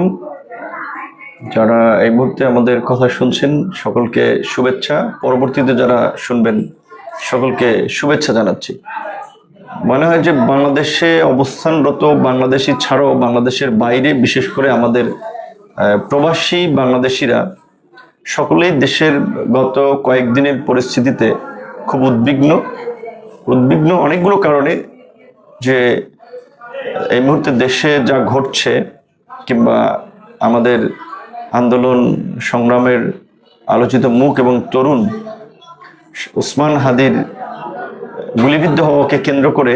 আলাইকুম। যারা এই মুহূর্তে আমাদের কথা শুনছেন, সকলকে শুভেচ্ছা। পরবর্তীতে যারা শুনবেন, সকলকে শুভেচ্ছা জানাচ্ছি। মনে হয় যে বাংলাদেশে অবস্থানরত বাংলাদেশি ছাড়াও বাংলাদেশের বাইরে, বিশেষ করে আমাদের প্রবাসী বাংলাদেশিরা, সকলেই দেশের গত কয়েকদিনের পরিস্থিতিতে খুব উদ্বিগ্ন। উদ্বিগ্ন অনেকগুলো কারণে যে এই মুহূর্তে দেশে যা ঘটছে কিংবা আমাদের আন্দোলন সংগ্রামের আলোচিত মুখ এবং তরুণ উসমান হাদির গুলিবিদ্ধ হওয়াকে কেন্দ্র করে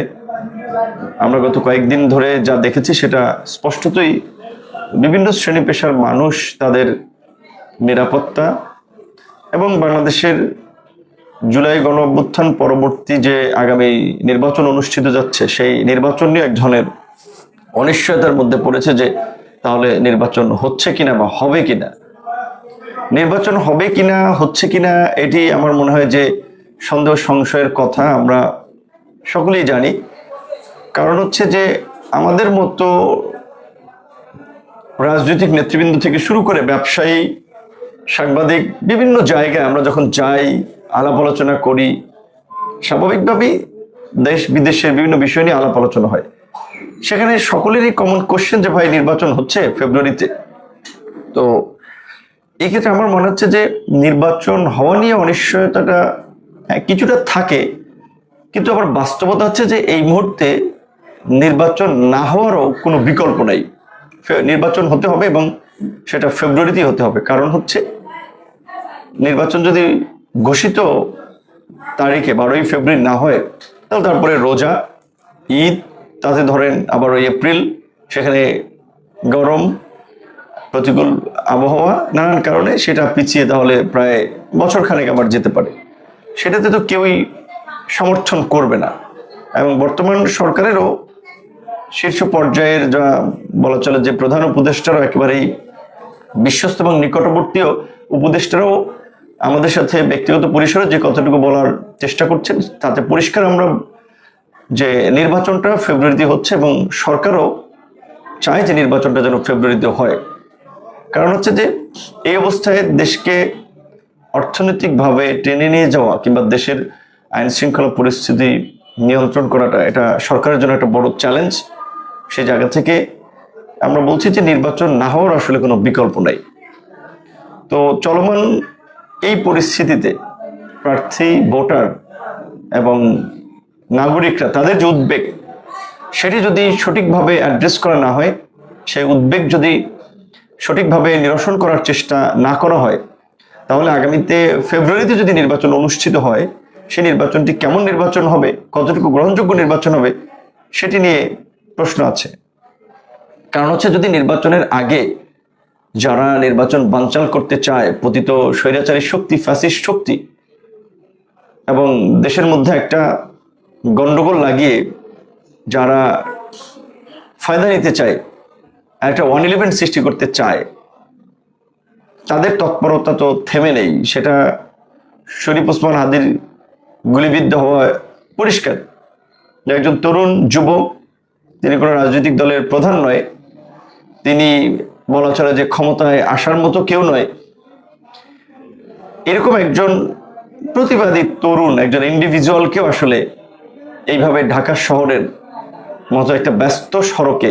আমরা গত কয়েকদিন ধরে যা দেখেছি সেটা স্পষ্টতই বিভিন্ন শ্রেণি পেশার মানুষ তাদের নিরাপত্তা এবং বাংলাদেশের জুলাই গণ অভ্যুত্থান পরবর্তী যে আগামী নির্বাচন অনুষ্ঠিত যাচ্ছে, সেই নির্বাচন নিয়ে এক ধরনের অনিশ্চয়তার মধ্যে পড়েছে যে তাহলে নির্বাচন হচ্ছে কিনা বা হবে কিনা? নির্বাচন হবে কিনা, হচ্ছে কিনা, এটি আমার মনে হয় যে সন্দেহ সংশয়ের কথা আমরা সকলেই জানি। কারণ হচ্ছে যে আমাদের মতো রাজনৈতিক নেতৃবৃন্দ থেকে শুরু করে ব্যবসায়ী, সাংবাদিক, বিভিন্ন জায়গায় আমরা যখন যাই, আলাপ আলোচনা করি, স্বাভাবিকভাবেই দেশ বিদেশের বিভিন্ন বিষয় নিয়ে আলাপ আলোচনা হয়। সেখানে সকলেরই কমন কোশ্চেন যে ভাই নির্বাচন হচ্ছে ফেব্রুয়ারিতে তো এই ক্ষেত্রে আমার মনে হচ্ছে যে নির্বাচন হওয়া নিয়ে অনিশ্চয়তাটা হ্যাঁ, কিছুটা থাকে। কিন্তু আবার বাস্তবতা হচ্ছে যে এই মুহূর্তে নির্বাচন না হওয়ারও কোনো বিকল্প নাই। নির্বাচন হতে হবে এবং সেটা ফেব্রুয়ারিতেই হতে হবে। কারণ হচ্ছে নির্বাচন যদি ঘোষিত তারিখে বারোই ফেব্রুয়ারি না হয় তাহলে তারপরে রোজা ঈদ তাতে ধরেন আবার ওই এপ্রিল, সেখানে গরম, প্রতিকূল আবহাওয়া, নানান কারণে সেটা পিছিয়ে তাহলে প্রায় বছর খানেক আবার যেতে পারে। সেটাতে তো কেউই সমর্থন করবে না। এবং বর্তমান সরকারেরও শীর্ষ পর্যায়ের যা বলা চলে যে প্রধান উপদেষ্টারও একেবারেই বিশ্বস্ত এবং নিকটবর্তীয় উপদেষ্টারাও আমাদের সাথে ব্যক্তিগত পরিসরে যে কতটুকু বলার চেষ্টা করছেন, তাতে পরিষ্কার আমরা যে নির্বাচনটা ফেব্রুয়ারিতে হচ্ছে এবং সরকারও চায় যে নির্বাচনটা যেন ফেব্রুয়ারিতে হয়। কারণ হচ্ছে যে এই অবস্থায় দেশকে অর্থনৈতিকভাবে টেনে নিয়ে যাওয়া কিংবা দেশের আইন শৃঙ্খলা পরিস্থিতি নিয়ন্ত্রণ করাটা এটা সরকারের জন্য একটা বড় চ্যালেঞ্জ সেই জায়গা থেকে আমরা বলছি যে নির্বাচন না হওয়ার আসলে কোনো বিকল্প নাই। তো চলমান এই পরিস্থিতিতে প্রার্থী, ভোটার এবং নাগরিকরা, তাদের যে উদ্বেগ, সেটি যদি সঠিকভাবে অ্যাড্রেস করা না হয়, সেই উদ্বেগ যদি সঠিকভাবে নিরসন করার চেষ্টা না করা হয়, তাহলে আগামীতে ফেব্রুয়ারিতে যদি নির্বাচন অনুষ্ঠিত হয়, সেই নির্বাচনটি কেমন নির্বাচন হবে, কতটুকু গ্রহণযোগ্য নির্বাচন হবে, সেটি নিয়ে প্রশ্ন আছে। কারণ হচ্ছে যদি নির্বাচনের আগে যারা নির্বাচন বানচাল করতে চায়, পতিত স্বৈরাচারী শক্তি, ফ্যাসিস্ট শক্তি এবং দেশের মধ্যে একটা গন্ডগোল লাগিয়ে যারা ফায়দা নিতে চায়, একটা ওয়ান ইলেভেন সৃষ্টি করতে চায়, তাদের তৎপরতা তো থেমে নেই। সেটা শরীফ ওসমান হাদির গুলিবিদ্ধ হওয়া পরিষ্কার। একজন তরুণ যুবক, তিনি কোনো রাজনৈতিক দলের প্রধান নয়, তিনি বলা চলে যে ক্ষমতায় আসার মতো কেউ নয়। এরকম একজন প্রতিবাদী তরুণ, একজন ইন্ডিভিজুয়ালকেও আসলে এইভাবে ঢাকা শহরের মতো একটা ব্যস্ত সড়কে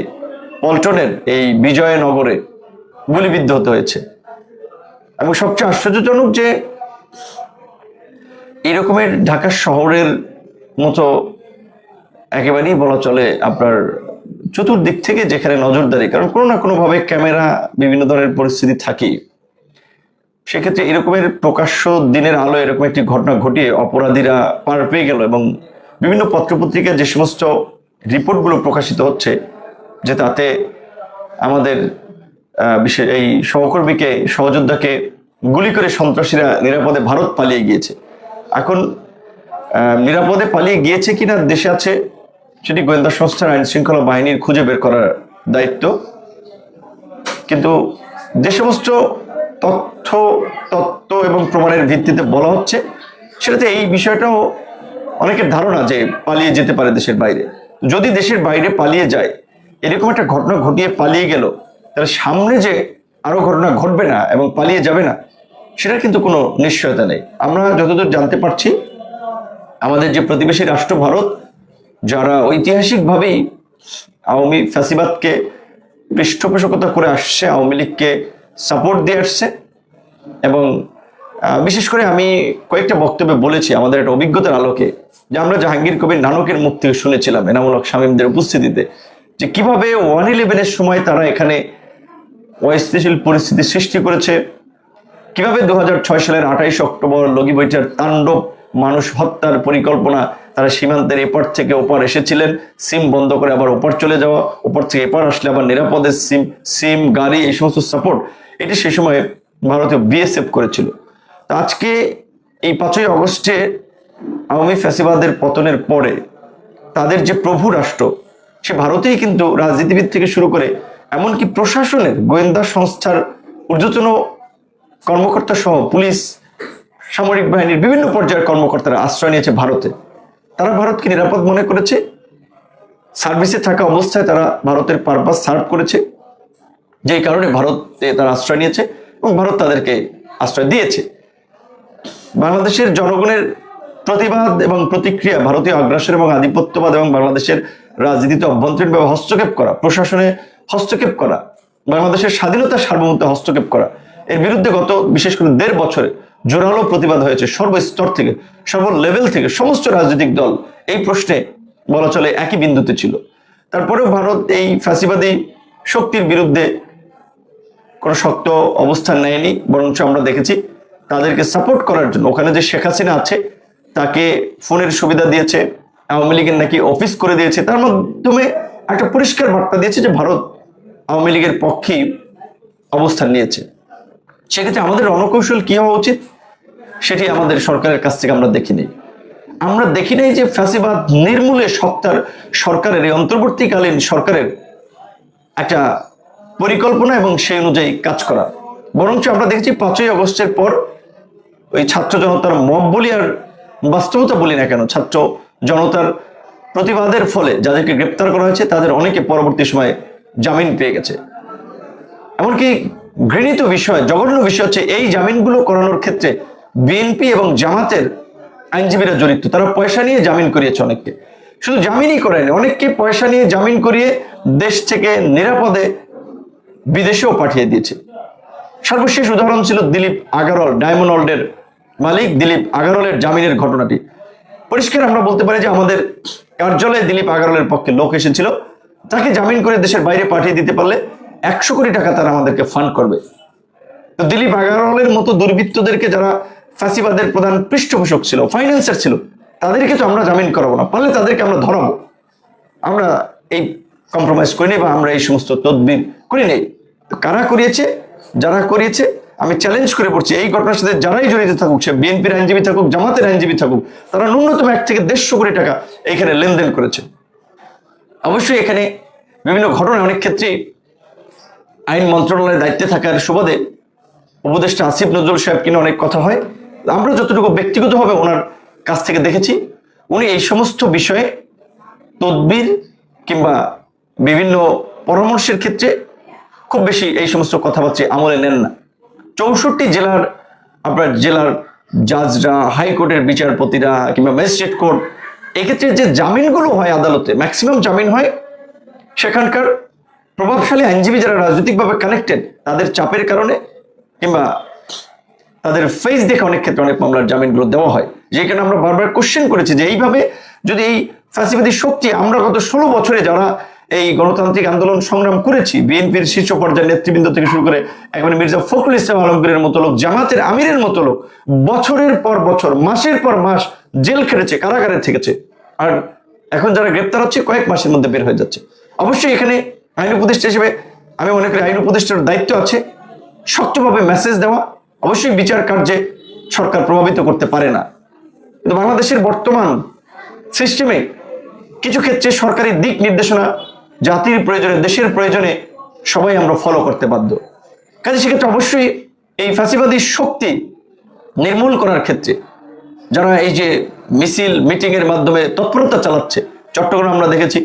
পল্টনের এই বিজয়নগরে গুলিবিদ্ধ হতে হয়েছে। এবং সবচেয়ে আশ্চর্যজনক যে এরকমের ঢাকা শহরের মতো একেবারেই বলা চলে আপনার চতুর্দিক থেকে যেখানে নজরদারি, কারণ কোনো না কোনোভাবে ক্যামেরা বিভিন্ন ধরনের পরিস্থিতি থাকেই। সেক্ষেত্রে এরকমের প্রকাশ্য দিনের আলো, এরকম একটি ঘটনা ঘটিয়ে অপরাধীরা পার পেয়ে গেল এবং বিভিন্ন পত্রপত্রিকায় যে সমস্ত রিপোর্টগুলো প্রকাশিত হচ্ছে, যে তাতে আমাদের বিশেষ এই সহকর্মীকে, সহযোদ্ধাকে গুলি করে সন্ত্রাসীরা নিরাপদে ভারত পালিয়ে গিয়েছে। এখন নিরাপদে পালিয়ে গিয়েছে কিনা দেশে আছে, সেটি গোয়েন্দা সংস্থার আইন শৃঙ্খলা বাহিনীর খুঁজে বের করার দায়িত্ব। কিন্তু যে সমস্ত তথ্য, তত্ত্ব এবং প্রমাণের ভিত্তিতে বলা হচ্ছে, সেটাতে এই বিষয়টাও অনেকের ধারণা যে পালিয়ে যেতে পারে দেশের বাইরে। যদি দেশের বাইরে পালিয়ে যায়, এরকম একটা ঘটনা ঘটিয়ে পালিয়ে গেল, তাহলে সামনে যে আরও ঘটনা ঘটবে না এবং পালিয়ে যাবে না, সেটার কিন্তু কোনো নিশ্চয়তা নেই। আমরা যতদূর জানতে পারছি, আমাদের যে প্রতিবেশী রাষ্ট্র ভারত, যারা ঐতিহাসিকভাবেই আওয়ামী ফ্যাসিবাদকে পৃষ্ঠপোষকতা করে আসছে, আওয়ামী লীগকে সাপোর্ট দিয়ে আসছে, এবং বিশেষ করে আমি কয়েকটা বক্তব্যে বলেছি আমাদের একটা অভিজ্ঞতার আলোকে যে আমরা জাহাঙ্গীর কবির নানকের মুখ থেকে শুনেছিলাম এনামূলক শামীমদের উপস্থিতিতে, যে কীভাবে ওয়ান ইলেভেনের সময় তারা এখানে অস্থিতিশীল পরিস্থিতি সৃষ্টি করেছে, কীভাবে দু হাজার ছয় সালের আঠাইশ অক্টোবর লগি বইটার তাণ্ডব, মানুষ হত্যার পরিকল্পনা, তারা সীমান্তের এপার থেকে ওপার এসেছিলেন, সিম বন্ধ করে আবার ওপার চলে যাওয়া, ওপার থেকে এপার আসলে আবার নিরাপদে সিম সিম, গাড়ি, এই সমস্ত সাপোর্ট এটি সে সময় ভারতীয় বিএসএফ করেছিল। আজকে এই পাঁচই অগস্টে আওয়ামী ফ্যাসিবাদের পতনের পরে তাদের যে প্রভু রাষ্ট্র, সে ভারতেই কিন্তু রাজনীতিবিদ থেকে শুরু করে এমনকি প্রশাসনের গোয়েন্দা সংস্থার ঊর্ধ্বতন কর্মকর্তা সহ পুলিশ, সামরিক বাহিনীর বিভিন্ন পর্যায়ের কর্মকর্তারা আশ্রয় নিয়েছে ভারতে। তারা ভারতকে নিরাপদ মনে করেছে। সার্ভিসে থাকা অবস্থায় তারা ভারতের পারপাস সার্ভ করেছে। যেই কারণে ভারতে তারা আশ্রয় নিয়েছে এবং ভারত তাদেরকে আশ্রয় দিয়েছে। বাংলাদেশের জনগণের প্রতিবাদ এবং প্রতিক্রিয়া, ভারতীয় আগ্রাসন এবং আধিপত্যবাদ এবং বাংলাদেশের রাজনীতিতে অভ্যন্তরীণভাবে হস্তক্ষেপ করা, প্রশাসনে হস্তক্ষেপ করা, বাংলাদেশের স্বাধীনতা সার্বভৌমত্বে হস্তক্ষেপ করা, এর বিরুদ্ধে গত বিশেষ করে দেড় বছরে জোরালো প্রতিবাদ হয়েছে সর্বস্তর থেকে সর্ব লেভেল থেকে সমস্ত রাজনৈতিক দল এই প্রশ্নে বলা চলে একই বিন্দুতে ছিল। তারপরেও ভারত এই ফ্যাসিবাদী শক্তির বিরুদ্ধে কোনো শক্ত অবস্থান নেয়নি, বরঞ্চ আমরা দেখেছি তাদেরকে সাপোর্ট করার জন্য। ওখানে যে শেখ হাসিনা আছে, তাকে ফোনের সুবিধা দিয়েছে, আওয়ামী লীগের নাকি অফিস করে দিয়েছে, তার মাধ্যমে একটা পরিষ্কার বার্তা দিয়েছে যে ভারত আওয়ামী লীগের পক্ষে অবস্থান নিয়েছে। সেক্ষেত্রে আমাদের রণকৌশল কি হওয়া উচিত? সেটি আমাদের সরকারের কাছ থেকে আমরা দেখি দেখিনি আমরা দেখি নাই যে ফ্যাসিবাদ নির্মূলে সত্তার সরকারের, এই অন্তর্বর্তীকালীন সরকারের একটা পরিকল্পনা এবং সেই অনুযায়ী কাজ করা। বরঞ্চ আমরা দেখেছি পাঁচই আগস্টের পর ওই ছাত্র জনতার মব বলি আর বাস্তবতা বলি না কেন? ছাত্র জনতার প্রতিবাদের ফলে যাদেরকে গ্রেপ্তার করা হয়েছে, তাদের অনেকে পরবর্তী সময়ে জামিন পেয়ে গেছে। এমনকি ঘৃণিত বিষয়, জঘন্য বিষয় হচ্ছে এই জামিনগুলো করানোর ক্ষেত্রে বিএনপি এবং জামাতের আইনজীবীরা জড়িত। তারা পয়সা নিয়ে জামিন করিয়েছে অনেককে। শুধু জামিনই করেনি অনেককে পয়সা নিয়ে জামিন করিয়ে দেশ থেকে নিরাপদে বিদেশেও পাঠিয়ে দিয়েছে। সর্বশেষ উদাহরণ ছিল দিলীপ আগারল ডায়মন্ড মালিক দিলীপ আগারলের জামিনের ঘটনাটি। পরিষ্কার আমরা বলতে পারি যে আমাদের কার্যালয়ে দিলীপ আগারলের পক্ষে লোক এসেছিল। তাকে জামিন করে দেশের বাইরে পাঠিয়ে দিতে পারলে একশো কোটি টাকা তারা আমাদেরকে ফান্ড করবে। তো দিলীপ আগারওয়ালের মতো দুর্বৃত্তদেরকে যারা ফাঁসিবাদের প্রধান পৃষ্ঠপোষক ছিল ফাইন্যান্সার ছিল, তাদেরকে তো আমরা জামিন করাবো না। পারলে তাদেরকে আমরা ধরাবো। আমরা এই কম্প্রোমাইজ করি নেই বা আমরা এই সমস্ত তদবির করি নেই কারা করিয়েছে? যারা করিয়েছে? আমি চ্যালেঞ্জ করে পড়ছি, এই ঘটনার সাথে যারাই জড়িত থাকুক, সে বিএনপির আইনজীবী থাকুক, জামাতের আইনজীবী থাকুক, তারা ন্যূনতম এক থেকে দেড়শো কোটি টাকা এখানে লেনদেন করেছে। অবশ্যই এখানে বিভিন্ন ঘটনা অনেক ক্ষেত্রে আইন মন্ত্রণালয়ের দায়িত্বে থাকার সুবাদে উপদেষ্টা আসিফ নজরুল সাহেব কিনে অনেক কথা হয়। আমরা যতটুকু ব্যক্তিগতভাবে ওনার কাছ থেকে দেখেছি, উনি এই সমস্ত বিষয়ে তদবির কিংবা বিভিন্ন পরামর্শের ক্ষেত্রে খুব বেশি এই সমস্ত কথাবার্তা আমলে নেন না। চৌষট্টি জেলার আপনার জেলার জাজরা হাইকোর্টের বিচারপতিরা কিংবা ম্যাজিস্ট্রেট কোর্ট, এক্ষেত্রে যে জামিনগুলো হয় আদালতে ম্যাক্সিমাম জামিন হয় সেখানকার প্রভাবশালী আইনজীবী যারা রাজনৈতিকভাবে কানেক্টেড তাদের চাপের কারণে কিংবা তাদের ফেস দেখে অনেক ক্ষেত্রে অনেক মামলার জামিনগুলো দেওয়া হয়। যেখানে আমরা বারবার কোশ্চেন করেছি যে এইভাবে যদি এই ফ্যাসিবাদী শক্তি, আমরা গত ষোলো বছরে যারা এই গণতান্ত্রিক আন্দোলন সংগ্রাম করেছি। বিএনপির শীর্ষ পর্যায়ের নেতৃবৃন্দ থেকে শুরু করে একেবারে মির্জা ফখরুল ইসলাম আলমগীরের মতো লোক, জামাতের আমিরের মতো লোক বছরের পর বছর, মাসের পর মাস জেল খেটেছে, কারাগারে থেকেছে। আর এখন যারা গ্রেপ্তার হচ্ছে, কয়েক মাসের মধ্যে বের হয়ে যাচ্ছে। অবশ্যই এখানে আইন উপদেষ্টা হিসেবে আমি মনে করি আইন উপদেষ্টার দায়িত্ব আছে। শক্তভাবে মেসেজ দেওয়া, অবশ্যই বিচার কার্যে সরকার প্রভাবিত করতে পারে না। কিন্তু বাংলাদেশের বর্তমান সিস্টেমে কিছু ক্ষেত্রে সরকারি দিক নির্দেশনা জাতির প্রয়োজনে, দেশের প্রয়োজনে সবাই আমরা ফলো করতে বাধ্য। কাজে সেক্ষেত্রে অবশ্যই এই ফ্যাসিবাদী শক্তি নির্মূল করার ক্ষেত্রে যারা এই যে মিছিল মিটিং এর মাধ্যমে তৎপরতা চালাচ্ছে, চট্টগ্রাম আমরা দেখেছি,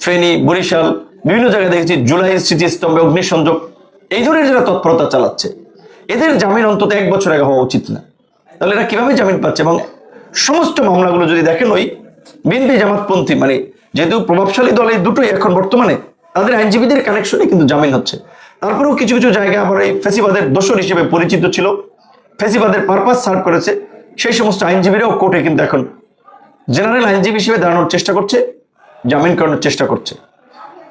ফেনী, বরিশাল, বিভিন্ন জায়গায় দেখেছি, জুলাই স্মৃতিস্তম্ভে অগ্নিসংযোগ, এই ধরনের যারা তৎপরতা চালাচ্ছে, এদের জামিন অন্তত এক বছর আগে হওয়া উচিত না। তাহলে এরা কীভাবে জামিন পাচ্ছে? এবং সমস্ত মামলাগুলো যদি দেখেন, ওই বিএনপি জামাতপন্থী মানে যেহেতু প্রভাবশালী দল এই দুটোই এখন বর্তমানে, তাদের আইনজীবীদের কানেকশনে কিন্তু জামিন হচ্ছে। তারপরেও কিছু কিছু জায়গায় আবার এই ফেসিবাদের দোষর হিসেবে পরিচিত ছিল। ফেসিবাদের পারপাস সার্ভ করেছে। সেই সমস্ত আইনজীবীরাও কোর্টে কিন্তু এখন জেনারেল আইনজীবী হিসেবে দাঁড়ানোর চেষ্টা করছে, জামিন করানোর চেষ্টা করছে।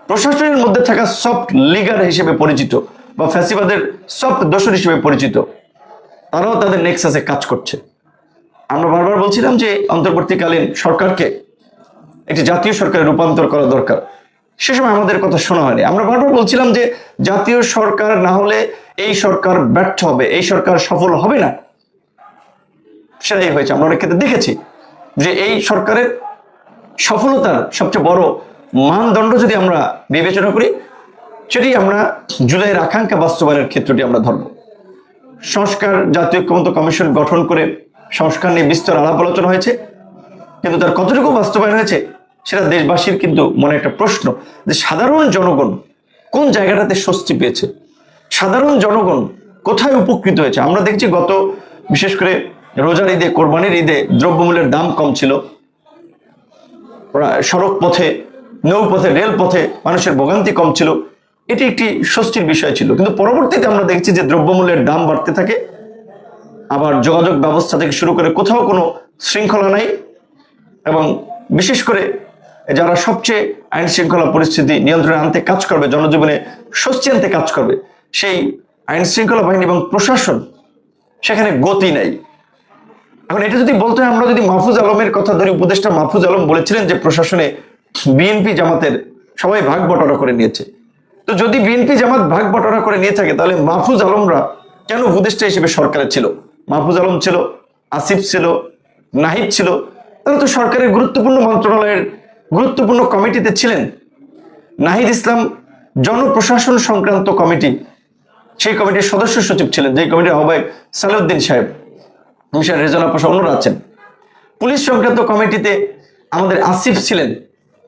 প্রশাসনের মধ্যে থাকা সফট লিগার হিসেবে পরিচিত বা ফ্যাসিবাদের সফট দোষর হিসেবে পরিচিত, তারাও তাদের নেক্সাসে কাজ করছে। আমরা বারবার বলছিলাম যে, অন্তর্বর্তীকালীন সরকারকে একটি জাতীয় সরকারে রূপান্তর করা দরকার। সে সময় আমাদের কথা শোনা হয়নি। আমরা বারবার বলছিলাম যে জাতীয় সরকার না হলে এই সরকার ব্যর্থ হবে, এই সরকার সফল হবে না। সেটাই হয়েছে, আমরা অনেক ক্ষেত্রে দেখেছি যে এই সরকারের সফলতার সবচেয়ে বড় মানদণ্ড যদি আমরা বিবেচনা করি, সেটি আমরা জুলাইয়ের আকাঙ্ক্ষা বাস্তবায়নের ক্ষেত্রটি আমরা ধরব। সংস্কার, জাতীয় ঐক্যমত কমিশন গঠন করে সংস্কার নিয়ে বিস্তর আলাপ আলোচনা হয়েছে, কিন্তু তার কতটুকু বাস্তবায়ন হয়েছে সেটা দেশবাসীর কিন্তু মনে একটা প্রশ্ন যে সাধারণ জনগণ কোন জায়গাটাতে স্বস্তি পেয়েছে? সাধারণ জনগণ কোথায় উপকৃত হয়েছে? আমরা দেখছি গত, বিশেষ করে রোজার ঈদে, কোরবানির ঈদে দ্রব্যমূল্যের দাম কম ছিল। সড়ক পথে নৌপথে রেলপথে মানুষের ভোগান্তি কম ছিল। এটি একটি স্বস্তির বিষয় ছিল। কিন্তু পরবর্তীতে আমরা দেখছি যে দ্রব্যমূল্যের দাম বাড়তে থাকে। আবার যোগাযোগ ব্যবস্থা থেকে শুরু করে কোথাও কোনো শৃঙ্খলা নাই। এবং বিশেষ করে যারা সবচেয়ে আইন শৃঙ্খলা পরিস্থিতি নিয়ন্ত্রণে আনতে কাজ করবে, জনজীবনে স্বস্তি আনতে কাজ করবে, সেই আইন শৃঙ্খলা বাহিনী এবং প্রশাসন সেখানে গতি নেই। এখন এটা যদি বলতে হয়, আমরা যদি মাহফুজ আলমের কথা ধরি, উপদেষ্টা মাহফুজ আলম বলেছিলেন যে প্রশাসনে বিএনপি জামাতের সবাই ভাগ বটরা করে নিয়েছে। তো যদি বিএনপি জামাত ভাগ বটরা করে নিয়ে থাকে, তাহলে মাহফুজ আলমরা কেন উপদেষ্টা হিসেবে সরকারে ছিল? মাহফুজ আলম ছিল, আসিফ ছিল, নাহিদ ছিল, তারা তো সরকারের গুরুত্বপূর্ণ মন্ত্রণালয়ের গুরুত্বপূর্ণ কমিটিতে ছিলেন নাহিদ ইসলাম জনপ্রশাসন সংক্রান্ত কমিটি। সেই কমিটির সদস্য সচিব ছিলেন যে কমিটির আহ্বায়ক সালাউদ্দিন সাহেব। মিশন রেজনা পাশা অন্যরা আছেন। পুলিশ সংক্রান্ত কমিটিতে আমাদের আসিফ ছিলেন।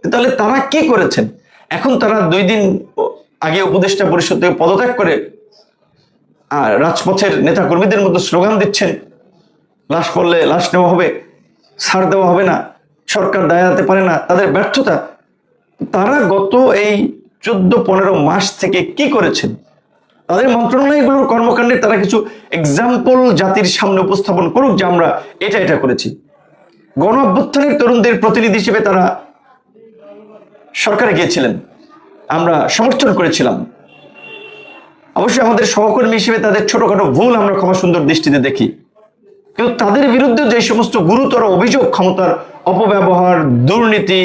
তাহলে তারা কি করেছেন? এখন তারা দুই দিন আগে উপদেষ্টা পরিষদ থেকে পদত্যাগ করে আর রাজপথের নেতা কর্মীদের মধ্যে স্লোগান দিচ্ছেন। লাশ পড়লে লাশ নেওয়া হবে, ছাড় দেওয়া হবে না। সরকার দাঁড়াতে পারে না, তাদের ব্যর্থতা, তারা গত এই চোদ্দ পনেরো মাস থেকে কি করেছেন? তাদের মন্ত্রণালয়গুলোর কর্মকাণ্ডে তারা কিছু এক্সাম্পল জাতির সামনে উপস্থাপন করুক যে আমরা এটা এটা করেছি। গণ অভ্যুত্থানের তরুণদের প্রতিনিধি হিসেবে তারা সরকারে গিয়েছিলেন। আমরা সমর্থন করেছিলাম। অবশ্যই আমাদের সহকর্মী হিসেবে তাদের ছোটখাটো ভুল আমরা ক্ষমা সুন্দর দৃষ্টিতে দেখি। কিন্তু তাদের বিরুদ্ধে যে সমস্ত গুরুতর অভিযোগ ক্ষমতার অপব্যবহার, দুর্নীতি,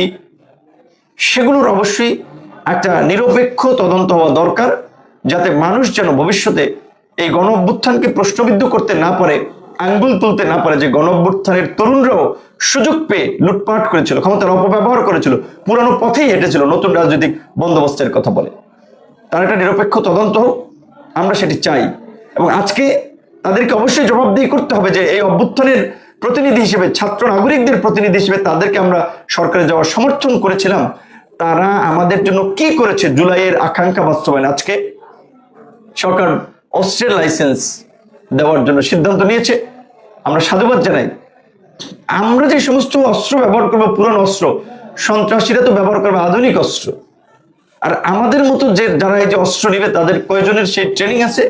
সেগুলোর অবশ্যই একটা নিরপেক্ষ তদন্ত হওয়া দরকার যাতে মানুষ যেন ভবিষ্যতে এই গণ অভ্যুত্থানকে প্রশ্নবিদ্ধ করতে না পারে, আঙ্গুল তুলতে না পারে যে গণ অভ্যুত্থানের তরুণরাও সুযোগ পেয়ে লুটপাট করেছিল, ক্ষমতার অপব্যবহার করেছিল, পুরানো পথেই হেঁটেছিল, নতুন রাজনৈতিক বন্দোবস্তের কথা বলে। তার একটা নিরপেক্ষ তদন্ত হোক, আমরা সেটি চাই। এবং আজকে তাদেরকে অবশ্যই জবাবদিহি করতে হবে যে এই অভ্যুত্থানের প্রতিনিধি হিসেবে, ছাত্র নাগরিকদের প্রতিনিধি হিসেবে তাদেরকে আমরা সরকারে যাওয়ার সমর্থন করেছিলাম। তারা আমাদের জন্য কি করেছে জুলাইয়ের আকাঙ্ক্ষা বাস্তবায়ন? আজকে সরকার অস্ত্রের লাইসেন্স দেওয়ার জন্য সিদ্ধান্ত নিয়েছে। আমরা সাধুবাদ জানাই। আমরা যে সমস্ত অস্ত্র ব্যবহার করব, পুরনো অস্ত্র, সন্ত্রাসীরা তো ব্যবহার করবে আধুনিক অস্ত্র। আর আমাদের মতো যে যারা এই যে অস্ত্র নিবে, তাদের কয়জনের সেই ট্রেনিং আছে?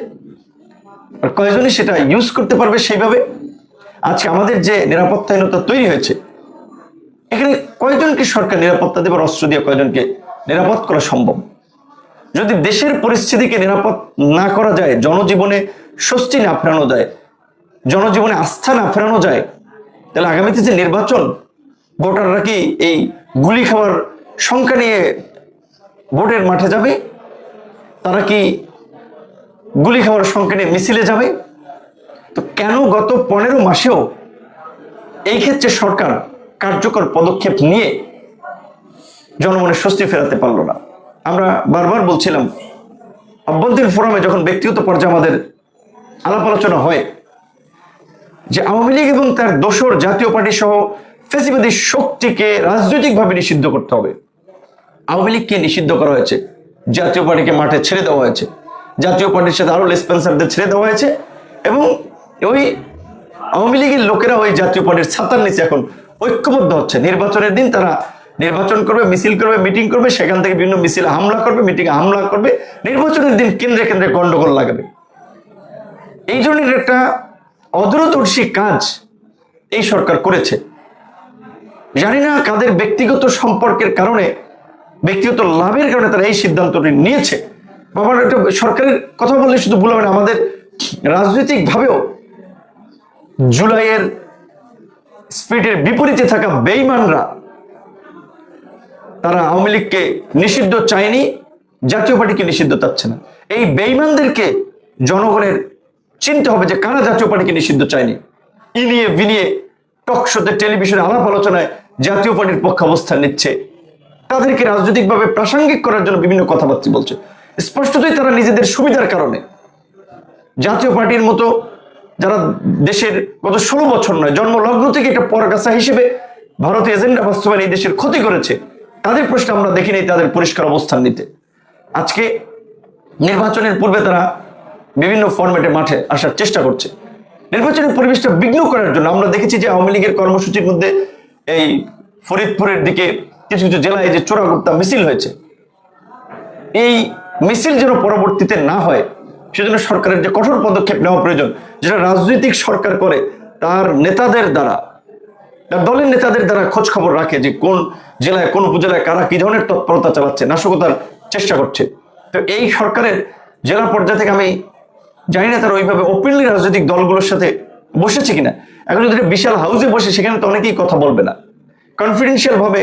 আর কয়জনই সেটা ইউজ করতে পারবে সেইভাবে? আজকে আমাদের যে নিরাপত্তাহীনতা তৈরি হয়েছে, এখানে কয়জনকে সরকার নিরাপত্তা দেবার অস্ত্র দিয়ে কয়জনকে নিরাপদ করা সম্ভব? যদি দেশের পরিস্থিতিকে নিরাপদ না করা যায়, জনজীবনে স্বস্তি না ফেরানো যায়, জনজীবনে আস্থা না ফেরানো যায়, তাহলে আগামীতে যে নির্বাচন, ভোটাররা কি এই গুলি খাওয়ার সংখ্যা নিয়ে ভোটের মাঠে যাবে? তারা কি গুলি খাওয়ার সংখ্যা নিয়ে মিছিলে যাবে? তো কেন গত পনেরো মাসেও এই ক্ষেত্রে সরকার কার্যকর পদক্ষেপ নিয়ে জনমনে স্বস্তি ফেরাতে পারল না? আমরা বারবার বলছিলাম, অভ্যন্তরীণ ফোরামে যখন ব্যক্তিগত পর্যায়ে আমাদের আলাপ আলোচনা হয়, যে আওয়ামী লীগ এবং তার দোসর জাতীয় পার্টি সহ ফেসিবাদী শক্তিকে রাজনৈতিকভাবে নিষিদ্ধ করতে হবে। আওয়ামী লীগকে নিষিদ্ধ করা হয়েছে। জাতীয় পার্টিকে মাঠে ছেড়ে দেওয়া হয়েছে। জাতীয় পার্টির সাথে আরও লেসপেন্সারদের ছেড়ে দেওয়া হয়েছে এবং ওই আওয়ামী লীগের লোকেরা ওই জাতীয় পার্টির ছাতার নিচে এখন ঐক্যবদ্ধ হচ্ছে। নির্বাচনের দিন তারা নির্বাচন করবে, মিছিল করবে, মিটিং করবে, সেখান থেকে বিভিন্ন মিছিল হামলা করবে, মিটিংয়ে হামলা করবে। নির্বাচনের দিন কেন্দ্রে কেন্দ্রে গন্ডগোল লাগাবে। এই ধরনের একটা অদূরদর্শী কাজ এই সরকার করেছে। জানি না কাদের ব্যক্তিগত সম্পর্কের কারণে, ব্যক্তিগত লাভের কারণে তারা এই সিদ্ধান্তটি নিয়েছে। বাবার একটা সরকারের কথা বললে শুধু ভুল হবে না, আমাদের রাজনৈতিক ভাবেও জুলাইয়ের স্পিডের বিপরীতে থাকা বেইমানরা, তারা আওয়ামী লীগকে নিষিদ্ধ চায়নি, জাতীয় পার্টিকে নিষিদ্ধ চাচ্ছে না। এই বেইমানদেরকে জনগণের চিনতে হবে যে কারা জাতীয় পার্টিকে নিষিদ্ধ চায়নি। ইনিয়ে বিনিয়ে টক শোতে টেলিভিশনে আলাপ আলোচনায় জাতীয় পার্টির পক্ষে অবস্থান নিচ্ছে। তাদেরকে রাজনৈতিকভাবে প্রাসঙ্গিক করার জন্য বিভিন্ন কথাবার্তা বলছে। স্পষ্টতই তারা নিজেদের সুবিধার কারণে জাতীয় পার্টির মতো যারা দেশের গত ষোলো বছর নয়, জন্মলগ্ন থেকে একটা পরগাছা হিসেবে ভারতীয় এজেন্ডা বাস্তবায়ন এই দেশের ক্ষতি করেছে, তাদের প্রশ্নে আমরা দেখিনি তাদের পরিষ্কার অবস্থান নিতে। আজকে নির্বাচনের পূর্বে তারা বিভিন্ন ফরম্যাটে মাঠে আসার চেষ্টা করছে। নির্বাচনের পরিবেশটা বিঘ্ন করার জন্য আমরা দেখেছি যে আওয়ামী লীগের কর্মসূচির মধ্যে এই ফরিদপুরের দিকে কিছু কিছু জেলায় যে চোরাগুপ্তা মিছিল হয়েছে, এই মিছিল যেন পরবর্তীতে না হয় সেজন্য সরকারের যে কঠোর পদক্ষেপ নেওয়া প্রয়োজন, যেটা রাজনৈতিক সরকার করে, তার নেতাদের দ্বারা, তার দলের নেতাদের দ্বারা খোঁজ খবর রাখে যে কোন জেলায়, কোন উপজেলায় কারা কি ধরনের তৎপরতা চালাচ্ছে, নাশকতার চেষ্টা করছে। তো এই সরকারের জেলা পর্যায়ে থেকে আমি জানি না তারা ওইভাবে ওপেনলি রাজনৈতিক দলগুলোর সাথে বসেছে কিনা। এখন যদি বিশাল হাউসে বসে, সেখানে তো অনেকেই কথা বলবে না। কনফিডেন্সিয়াল ভাবে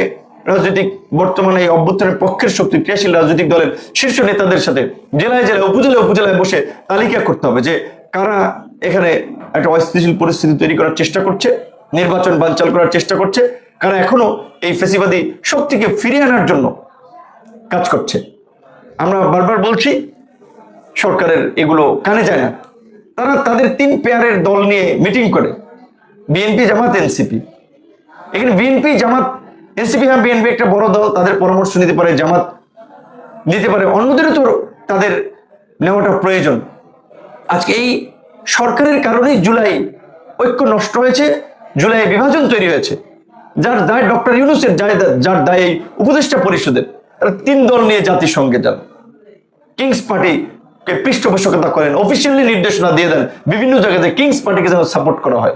রাজনৈতিক বর্তমানে এই অভ্যুত্থানের পক্ষের শক্তি ক্রিয়াশীল রাজনৈতিক দলের শীর্ষ নেতাদের সাথে জেলায় জেলায়, উপজেলায় উপজেলায় বসে তালিকা করতে হবে যে কারা এখানে একটা অস্থিতিশীল পরিস্থিতি তৈরি করার চেষ্টা করছে, নির্বাচন বানচাল করার চেষ্টা করছে, কারা এখনও এই ফেসিবাদী শক্তিকে ফিরিয়ে আনার জন্য কাজ করছে। আমরা বারবার বলছি, সরকারের এগুলো কানে যায় না। তারা তাদের তিন পেয়ারের দল নিয়ে মিটিং করে, বিএনপি জামাত, এনসিপি। এখানে বিএনপি জামাত এনসিপি হ্যাঁ বিএনপি একটা বড় দল, তাদের পরামর্শ নিতে পারে, জামাত নিতে পারে। অন্যদেরও তো তাদের নেওয়াটা প্রয়োজন। আজকে এই সরকারের কারণেই জুলাই ঐক্য নষ্ট হয়েছে, জুলাই বিভাজন তৈরি হয়েছে। যার দায় ডক্টর ইউনুসের যায় যার দায় উপদেষ্টা পরিষদের। তারা তিন দল নিয়ে জাতিসংঘে যান। কিংস পার্টিকে পৃষ্ঠপোষকতা করেন, অফিসিয়ালি নির্দেশনা দিয়ে দেন। বিভিন্ন জায়গাতে কিংস পার্টিকে যেন সাপোর্ট করা হয়।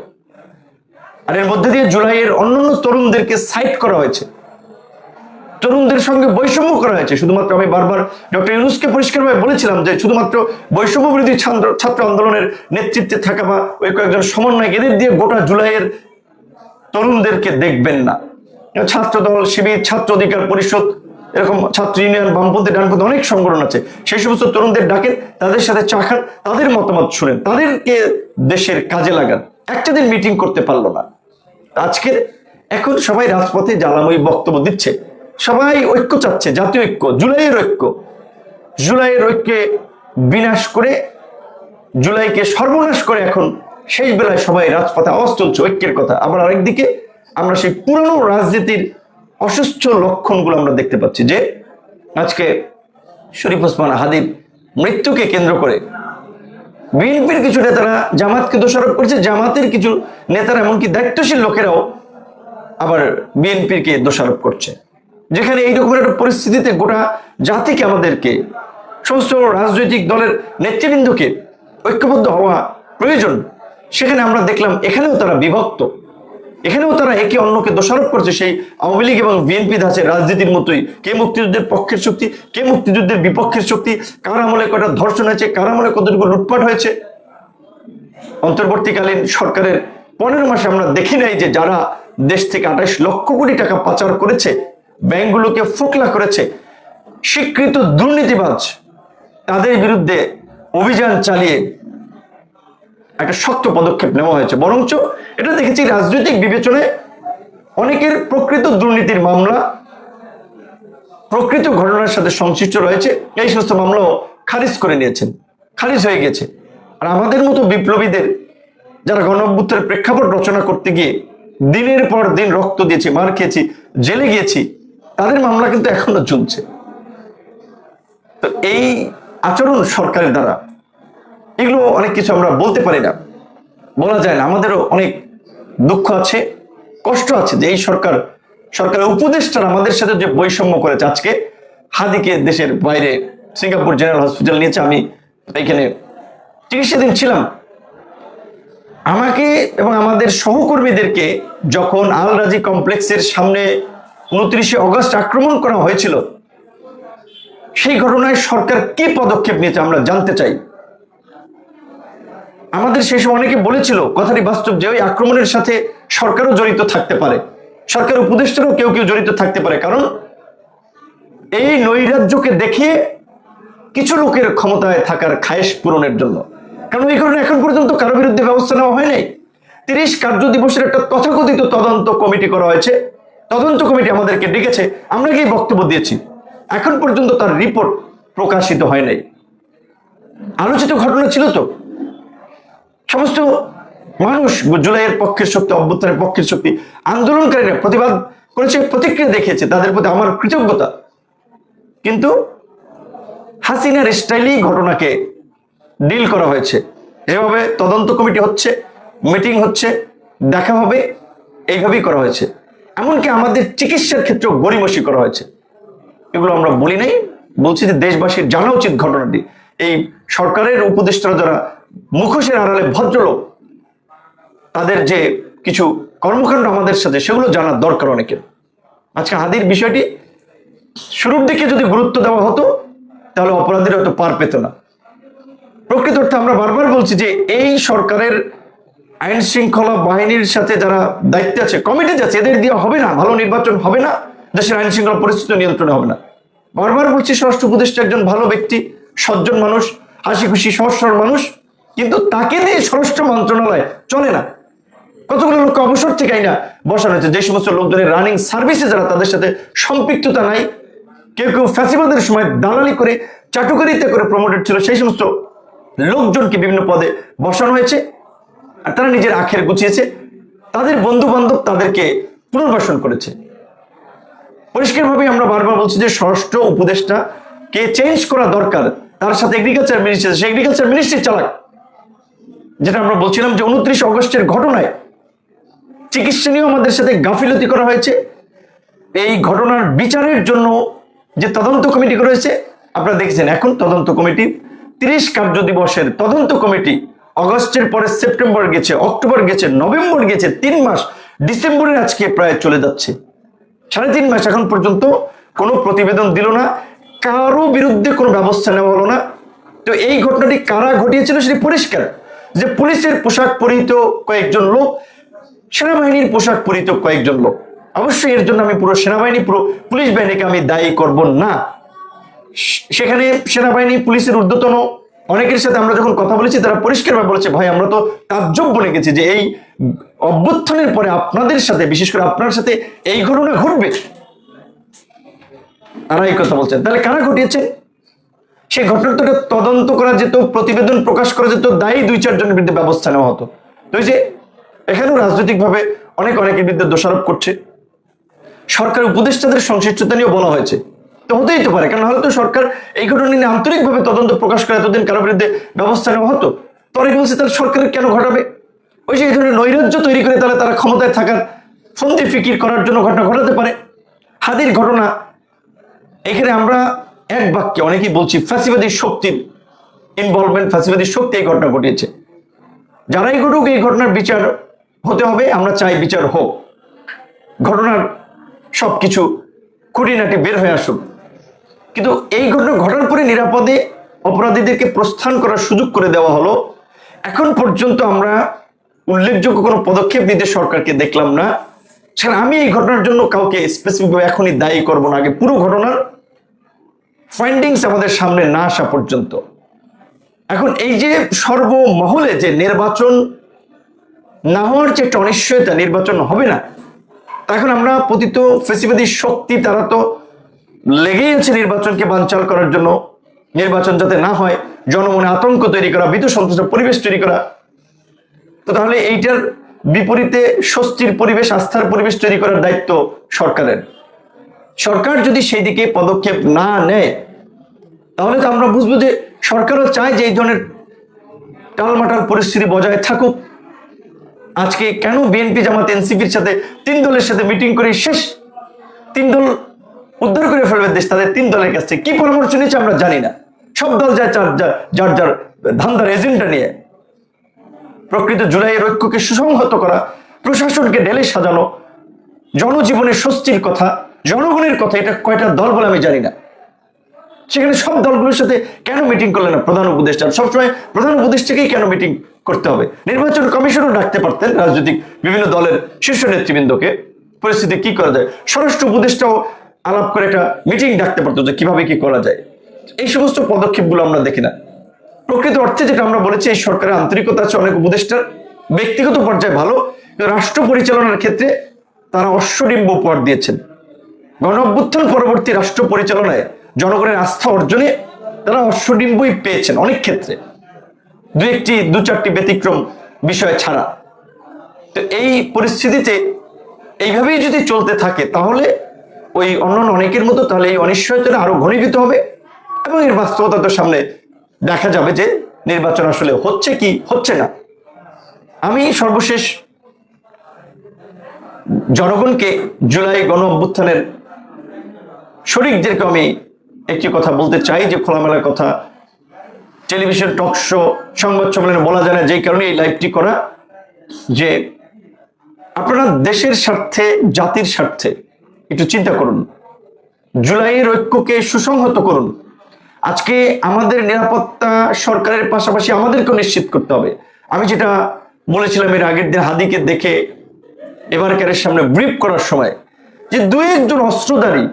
আর এর মধ্যে দিয়ে জুলাইয়ের অন্যান্য তরুণদেরকে সাইট করা হয়েছে। তরুণদের সঙ্গে বৈষম্য করা হয়েছে। শুধুমাত্র আমি বারবার ডক্টর ইউনুসকে পরিষ্কারভাবে বলেছিলাম যে শুধুমাত্র বৈষম্য বিরোধী ছাত্র ছাত্র আন্দোলনের নেতৃত্বে থাকা বা ওই কয়েকজন সমন্বয় এদের দিয়ে গোটা জুলাইয়ের তরুণদেরকে দেখবেন না। ছাত্র দল শিবির, ছাত্র অধিকার পরিষদ, এরকম ছাত্র ইউনিয়ন, বামপন্থী, ডানপন্থী অনেক সংগঠন আছে। সেই সমস্ত তরুণদের ডাকেন, তাদের সাথে চা খান, তাদের মতামত শুনেন, তাদেরকে দেশের কাজে লাগান। একটা দিন মিটিং করতে পারল না। আজকে এখন সবাই রাজপথে জ্বালাময়ী বক্তব্য দিচ্ছে। সবাই ঐক্য চাচ্ছে, জাতীয় ঐক্য, জুলাইয়ের ঐক্য। জুলাইয়ের ঐক্যে বিনাশ করে, জুলাইকে সর্বনাশ করে এখন শেষ বেলায় সবাই রাজপথে আওয়াজ চলছে ঐক্যের কথা। আবার আরেকদিকে আমরা সেই পুরনো রাজনীতির অসুস্থ লক্ষণগুলো আমরা দেখতে পাচ্ছি যে, আজকে শরীফ ওসমান হাদির মৃত্যুকে কেন্দ্র করে বিএনপির কিছু নেতারা জামাতকে দোষারোপ করেছে, জামাতের কিছু নেতারা এমনকি দায়িত্বশীল লোকেরাও আবার বিএনপিকে দোষারোপ করছে। যেখানে এইরকম একটা পরিস্থিতিতে গোটা জাতিকে আমাদেরকে, সমস্ত রাজনৈতিক দলের নেতৃবৃন্দকে ঐক্যবদ্ধ হওয়া প্রয়োজন। সেখানে আমরা দেখলাম এখানেও তারা বিভক্ত। এখানেও তারা একে অন্যকে দোষারোপ করছে, সেই আওয়ামী লীগ এবং বিএনপি ধাঁচে রাজনীতির মতোই। কে মুক্তিযুদ্ধের পক্ষের শক্তি, কে মুক্তিযুদ্ধের বিপক্ষের শক্তি, কার আমলে কটা ধর্ষণ হয়েছে, কার আমলে কতটুকু লুটপাট হয়েছে? অন্তর্বর্তীকালীন সরকারের পনেরো মাসে আমরা দেখি নাই যে যারা দেশ থেকে আঠাশ লক্ষ কোটি টাকা পাচার করেছে, ব্যাংকগুলোকে ফোকলা করেছে, স্বীকৃত দুর্নীতিবাজ, তাদের বিরুদ্ধে অভিযান চালিয়ে একটা শক্ত পদক্ষেপ নেওয়া হয়েছে। বরঞ্চ এটা দেখেছি রাজনৈতিক বিবেচনায় অনেকের প্রকৃত দুর্নীতির মামলা, প্রকৃত ঘটনার সাথে সংশ্লিষ্ট রয়েছে। এই সমস্ত মামলাও খারিজ করে নিয়েছেন। খারিজ হয়ে গেছে। আর আমাদের মতো বিপ্লবীদের যারা গণঅভ্যুত্থানের প্রেক্ষাপট রচনা করতে গিয়ে দিনের পর দিন রক্ত দিয়েছি, মার খেয়েছি, জেলে গিয়েছি, তাদের মামলা কিন্তু এখনও চলছে। তো এই আচরণ সরকারের দ্বারা এগুলো অনেক কিছু আমরা বলতে পারি না। বলা যায় না, আমাদেরও অনেক দুঃখ আছে, কষ্ট আছে যে এই সরকার, সরকারের উপদেষ্টারা আমাদের সাথে যে বৈষম্য করেছে আজকে, হাদিকে দেশের বাইরে সিঙ্গাপুর জেনারেল হসপিটাল নিয়েছে, আমি এখানে চিকিৎসাধীন ছিলাম। আমাকে এবং আমাদের সহকর্মীদেরকে যখন আল রাজি কমপ্লেক্সের সামনে উনত্রিশে অগস্ট আক্রমণ করা হয়েছিল, সেই ঘটনায় সরকার কি পদক্ষেপ নিয়েছে আমরা জানতে চাই। আমাদের সেই সময় অনেকে বলেছিল, কথাটি বাস্তব যে ওই আক্রমণের সাথে সরকারও জড়িত থাকতে পারে। সরকার উপদেষ্টারও কেউ কেউ জড়িত থাকতে পারে। কারণ এই নৈরাজ্যকে দেখে কিছু লোকের ক্ষমতায় থাকার খায়েশ পূরণের জন্য। কারণ এই কারণে এখন পর্যন্ত কারও বিরুদ্ধে ব্যবস্থা নেওয়া হয় নাই। তিরিশ কার্য দিবসের একটা তথাকথিত তদন্ত কমিটি করা হয়েছে। তদন্ত কমিটি আমাদেরকে ডেকেছে। আমরা গিয়ে বক্তব্য দিয়েছি? এখন পর্যন্ত তার রিপোর্ট প্রকাশিত হয় নাই। আলোচিত ঘটনা ছিল তো। সমস্ত মানুষ জুলাইয়ের পক্ষের শক্তি, অভ্যুত্থানের পক্ষের শক্তি আন্দোলনকারীরা প্রতিবাদ করেছে, প্রতিক্রিয়া দেখিয়েছে, তাদের প্রতি আমার কৃতজ্ঞতা। কিন্তু হাসিনার স্টাইলেই ঘটনাকে ডিল করা হয়েছে। যেভাবে তদন্ত কমিটি হচ্ছে, মিটিং হচ্ছে, দেখা হবে, এইভাবেই করা হয়েছে। এমনকি আমাদের চিকিৎসার ক্ষেত্রেও গরিমসি করা হয়েছে। এগুলো আমরা বলি নাই, বলছি যে দেশবাসীর জানা উচিত ঘটনাটি। এই সরকারের উপদেষ্টারা যারা মুখোশের আড়ালে ভদ্রলোক, তাদের যে কিছু কর্মকাণ্ড আমাদের সাথে, সেগুলো জানার দরকার অনেকের আজকে হাদির বিষয়টি, শুরুর দিকে যদি গুরুত্ব দেওয়া হতো, তাহলে অপরাধীরা হয়তো পার পেত না। প্রকৃত অর্থে আমরা বারবার বলছি যে, এই সরকারের আইন শৃঙ্খলা বাহিনীর সাথে যারা দায়িত্বে আছে কমিটি আছে, এদের দিয়ে হবে না, ভালো নির্বাচন হবে না, দেশের আইন শৃঙ্খলা পরিস্থিতি নিয়ন্ত্রণে হবে না। বারবার বলছি, স্বরাষ্ট্র উপদেষ্টা একজন ভালো ব্যক্তি, সজ্জন মানুষ, হাসি খুশি, সহজ মানুষ কিন্তু তাকে দিয়ে স্বরাষ্ট্র মন্ত্রণালয় চলে না। কতগুলো লোক অবসর থেকে না বসানো হয়েছে? যে সমস্ত লোকজনের রানিং সার্ভিসে যারা তাদের সাথে সম্পৃক্ততা নাই, কেউ কেউ ফ্যাসিবাদের সময় দালালি করে, চাটুকারিতে করে প্রমোটেড ছিল, সেই সমস্ত লোকজনকে বিভিন্ন পদে বসানো হয়েছে। আর তারা নিজের আখের গুছিয়েছে। তাদের বন্ধু বান্ধব তাদেরকে পুনর্বাসন করেছে। পরিষ্কারভাবে আমরা বারবার বলছি যে ষষ্ঠ উপদেষ্টা কে চেঞ্জ করা দরকার, তার সাথে এগ্রিকালচার মিনিস্ট্রি সেই এগ্রিকালচার মিনিস্ট্রি চালাক যেটা আমরা বলছিলাম যে উনত্রিশ অগস্টের ঘটনায় চিকিৎসা নিয়েও আমাদের সাথে গাফিলতি করা হয়েছে। এই ঘটনার বিচারের জন্য যে তদন্ত কমিটি রয়েছে আপনারা দেখেছেন এখন তদন্ত কমিটি, তিরিশ কার্য দিবসের তদন্ত কমিটি অগস্টের পরে সেপ্টেম্বর গেছে, অক্টোবর গেছে, নভেম্বর গেছে, তিন মাস, ডিসেম্বরের আজকে প্রায় চলে যাচ্ছে। সাড়ে তিন মাস এখন পর্যন্ত কোনো প্রতিবেদন দিল না, কারও বিরুদ্ধে কোনো ব্যবস্থা নেওয়া হলো না। তো এই ঘটনাটি কারা ঘটিয়েছিল সেটি পরিষ্কার। যে পুলিশের পোশাক পরিহিত কয়েকজন লোক, সেনাবাহিনীর পোশাক পরিহিত কয়েকজন লোক। অবশ্যই এর জন্য আমি পুরো সেনাবাহিনী, পুরো পুলিশ বাহিনীকে আমি দায়ী করব না। সেখানে সেনাবাহিনী, পুলিশের ঊর্ধ্বতন অনেকের সাথে আমরা যখন কথা বলেছি, তারা পরিষ্কারভাবে বলেছে, ভাই, আমরা তো তাজ্জব বলে গেছি যে এই অভ্যুত্থানের পরে আপনাদের সাথে, বিশেষ করে আপনার সাথে এই ঘটনা ঘটবে। তারা এই কথা বলছেন তাহলে কারা ঘটিয়েছে? সেই ঘটনাটা তদন্ত করা যেত প্রতিবেদন প্রকাশ করা যেত দায়ী দুই চারজনের বিরুদ্ধে ব্যবস্থা নেওয়া হতো। তো যে এখানেও রাজনৈতিকভাবে অনেক অনেকের বিরুদ্ধে দোষারোপ করছে। সরকার উপদেষ্টাদের সংশ্লিষ্টতা নিয়েও বলা হয়েছে। তো হতেই তো পারে কারণ হয়তো সরকার এই ঘটনা নিয়ে আন্তরিকভাবে তদন্ত প্রকাশ করে এতদিন কারোর বিরুদ্ধে ব্যবস্থা নেওয়া হতো। অনেকে বলছে, তাহলে সরকারের কেন ঘটাবে? ওই যে এই ধরনের নৈরাজ্য তৈরি করে তাহলে তারা ক্ষমতায় থাকার, ফন্দি ফিকির করার জন্য ঘটনা ঘটাতে পারে। হাদির ঘটনা, এখানে আমরা এক বাক্যে অনেকেই বলছি, ফ্যাসিবাদী শক্তির ইনভলভমেন্ট ফ্যাসিবাদী শক্তি এই ঘটনা ঘটিয়েছে। যারাই ঘটুক, এই ঘটনার বিচার হতে হবে, আমরা চাই বিচার হোক। ঘটনার সবকিছু খুঁটিনাটি বের হয়ে আসুক। কিন্তু এই ঘটনা ঘটার পরে নিরাপদে অপরাধীদেরকে প্রস্থান করার সুযোগ করে দেওয়া হলো। এখন পর্যন্ত আমরা উল্লেখযোগ্য কোনো পদক্ষেপ নিতে সরকারকে দেখলাম না। সেখানে আমি এই ঘটনার জন্য কাউকে স্পেসিফিকভাবে এখনই দায়ী করব না। আগে পুরো ঘটনার ফাইন্ডিংস আমাদের সামনে না আসা পর্যন্ত। এখন এই যে সর্বমহলে যে নির্বাচন না হওয়ার যে একটা অনিশ্চয়তা নির্বাচন হবে না এখন আমরা পতিত ফেসিবাদী শক্তি তারা তো লেগেই আছে নির্বাচনকে বানচাল করার জন্য। নির্বাচন যাতে না হয়, জনমনে আতঙ্ক তৈরি করা বিদ্যুৎ সন্ত্রাস পরিবেশ তৈরি করা। তো তাহলে এইটার বিপরীতে স্বস্তির পরিবেশ, আস্থার পরিবেশ তৈরি করার দায়িত্ব সরকারের। সরকার যদি সেই দিকে পদক্ষেপ না নেয়, তাহলে তো আমরা বুঝব যে সরকারও চায় যে এই ধরনের টালমাটাল পরিস্থিতি বজায় থাকুক। আজকে কেন বিএনপি জামাত এনসিপির সাথে তিন দলের সাথে মিটিং করে শেষ? তিন দল উদ্ধার করে ফেলবে দেশ, তাদের তিন দলের কাছে কি পরামর্শ নিচ্ছে আমরা জানি না। সব দল যায় চার যার যার ধান্দার এজেন্ডা নিয়ে। প্রকৃত জুলাইয়ের ঐক্যকে সুসংহত করা, প্রশাসনকে ঢেলে সাজানো, জনজীবনের স্বস্তির কথা জনগণের কথা, এটা কয়টা দল বলে আমি জানি না। সেখানে সব দলগুলোর সাথে কেন মিটিং করলেন না প্রধান উপদেষ্টা? সবসময় প্রধান উপদেষ্টাকেই কেন মিটিং করতে হবে? নির্বাচন কমিশনও ডাকতে পারতেন রাজনৈতিক বিভিন্ন দলের শীর্ষ নেতৃবৃন্দকে। পরিস্থিতি কি করা যায়? স্বরাষ্ট্র উপদেষ্টাও আলাপ করে একটা মিটিং ডাকতে পারতো যে কীভাবে কি করা যায়। এই সমস্ত পদক্ষেপগুলো আমরা দেখি না। প্রকৃত অর্থে যেটা আমরা বলেছি, এই সরকারের আন্তরিকতা আছে অনেক উপদেষ্টার। ব্যক্তিগত পর্যায়ে ভালো। রাষ্ট্র পরিচালনার ক্ষেত্রে তারা অশ্বডিম্ব উপহার দিয়েছেন। গণ অভ্যুত্থান পরবর্তী রাষ্ট্র পরিচালনায় জনগণের আস্থা অর্জনে তারা অশ্বডিম্বই পেয়েছেন অনেক ক্ষেত্রে। দু একটি, দু চারটি ব্যতিক্রম বিষয় ছাড়া। তো এই পরিস্থিতিতে এইভাবেই যদি চলতে থাকে, তাহলে ওই অন্যান্য অনেকের মতো তাহলে এই অনিশ্চয়তা আরও ঘনীভূত হবে এবং এর বাস্তবতা তো সামনে দেখা যাবে যে নির্বাচন আসলে হচ্ছে কি, হচ্ছে না। আমি সর্বশেষ জনগণকে জুলাই গণ অভ্যুত্থানের শরিকদেরকে আমি একটি কথা বলতে চাই, যে খোলামেলা কথা, টেলিভিশন, টক শো, সংবাদ সম্মেলনে বলা যায় না, যেই কারণে এই লাইভটি করা, যে আপনারা দেশের স্বার্থে, জাতির স্বার্থে একটু চিন্তা করুন। জুলাইয়ের ঐক্যকে সুসংহত করুন। আজকে আমাদের নিরাপত্তা সরকারের পাশাপাশি আমাদেরকেও নিশ্চিত করতে হবে। আমি যেটা বলেছিলাম এর আগের দিন হাদিকে দেখে, এবারকারের সামনে ব্রিফ করার সময়, যে দু একজন অস্ত্রধারী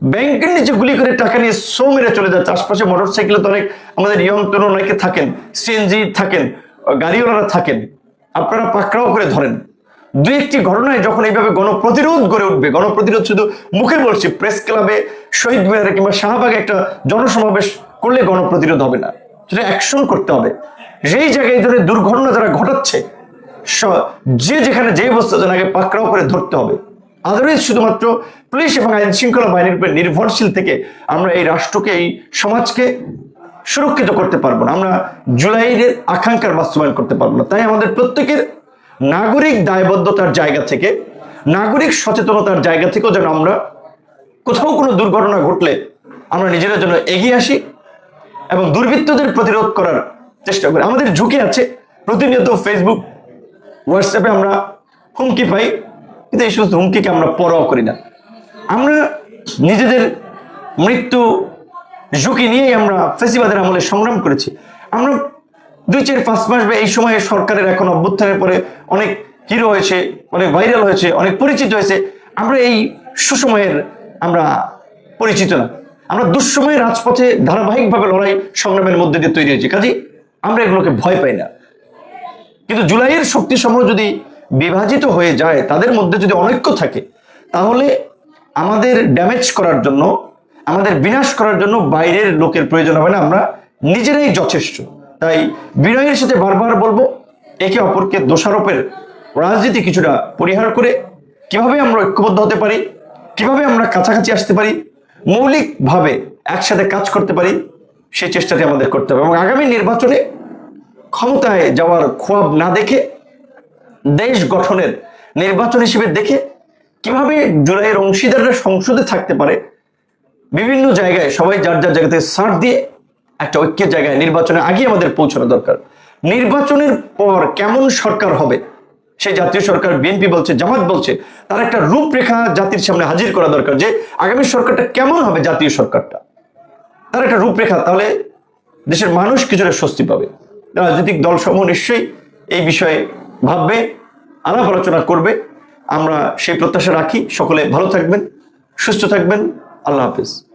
ব্যাংকের নিচে গুলি করে টাকা নিয়ে সো মেরে চলে যাচ্ছে আশপাশে মোটর সাইকেলে তো অনেক আমাদের ইয়ং তরুণ অনেকে থাকেন সিএনজি থাকেন, গাড়িওয়ালারা থাকেন। আপনারা পাকড়াও করে ধরেন। দু একটি ঘটনায় যখন এইভাবে গণপ্রতিরোধ গড়ে উঠবে, গণপ্রতিরোধ শুধু মুখে বলছি, প্রেস ক্লাবে শহীদ মিনারে কিংবা শাহবাগে একটা জনসমাবেশ করলে গণপ্রতিরোধ হবে না। সেটা অ্যাকশন করতে হবে। যেই জায়গায় ধরনের দুর্ঘটনা যারা ঘটাচ্ছে যে যেখানে যে যেন আগে পাকড়াও করে ধরতে হবে। আদারওয়াইজ শুধুমাত্র পুলিশ এবং আইন শৃঙ্খলা বাহিনীর উপর নির্ভরশীল থেকে আমরা এই রাষ্ট্রকে, এই সমাজকে সুরক্ষিত করতে পারব না। আমরা জুলাইয়ের আকাঙ্ক্ষার বাস্তবায়ন করতে পারব না। তাই আমাদের প্রত্যেকের নাগরিক দায়বদ্ধতার জায়গা থেকে, নাগরিক সচেতনতার জায়গা থেকেও যেন আমরা কোথাও কোনো দুর্ঘটনা ঘটলে আমরা নিজেরা জন্য এগিয়ে আসি এবং দুর্বৃত্তদের প্রতিরোধ করার চেষ্টা করি। আমাদের ঝুঁকি আছে। প্রতিনিয়ত ফেসবুক হোয়াটসঅ্যাপে আমরা হুমকি পাই। কিন্তু এই সমস্ত হুমকিকে আমরা পরোয়া করি না। আমরা নিজেদের মৃত্যু ঝুঁকি নিয়েই আমরা ফেসিবাদের আমলে সংগ্রাম করেছি। আমরা দুই চার পাঁচ মাস বা এই সময়ে সরকারের এখন অভ্যুত্থানের পরে অনেক হিরো হয়েছে, অনেক ভাইরাল হয়েছে, অনেক পরিচিত হয়েছে। আমরা এই সুসময়ের আমরা পরিচিত না। আমরা দুঃসময়ে রাজপথে ধারাবাহিকভাবে লড়াই সংগ্রামের মধ্যে দিয়ে তৈরি হয়েছি। কাজে আমরা এগুলোকে ভয় পাই না। কিন্তু জুলাইয়ের শক্তি সমূহ যদি বিভাজিত হয়ে যায়, তাদের মধ্যে যদি অনৈক্য থাকে, তাহলে আমাদের ড্যামেজ করার জন্য, আমাদের বিনাশ করার জন্য বাইরের লোকের প্রয়োজন হবে না, আমরা নিজেরাই যথেষ্ট। তাই বিনয়ের সাথে বারবার বলব, একে অপরকে দোষারোপের রাজনীতি কিছুটা পরিহার করে, কীভাবে আমরা ঐক্যবদ্ধ হতে পারি, কীভাবে আমরা কাছাকাছি আসতে পারি, মৌলিকভাবে একসাথে কাজ করতে পারি সেই চেষ্টাটি আমাদের করতে হবে। এবং আগামী নির্বাচনে ক্ষমতায় যাওয়ার খোয়াব না দেখে দেশ গঠনের নির্বাচন হিসেবে দেখে কীভাবে জুলাইয়ের অংশীদাররা সংসদে থাকতে পারে, বিভিন্ন জায়গায়, সবাই যার যার জায়গা থেকে সার দিয়ে একটা ঐক্যের জায়গায় নির্বাচনের আগে আমাদের পৌঁছানো দরকার। নির্বাচনের পর কেমন সরকার হবে, সেই জাতীয় সরকার, বিএনপি বলছে, জামাত বলছে, তার একটা রূপরেখা জাতির সামনে হাজির করা দরকার যে আগামী সরকারটা কেমন হবে জাতীয় সরকারটা। তার একটা রূপরেখা, তাহলে দেশের মানুষ কিছুটা স্বস্তি পাবে। রাজনৈতিক দলসমূহ নিশ্চয়ই এই বিষয়ে ভাববে, আলাপ আলোচনা করবে। আমরা সেই প্রত্যাশা রাখি। সকলে ভালো থাকবেন, সুস্থ থাকবেন। আল্লাহ হাফিজ।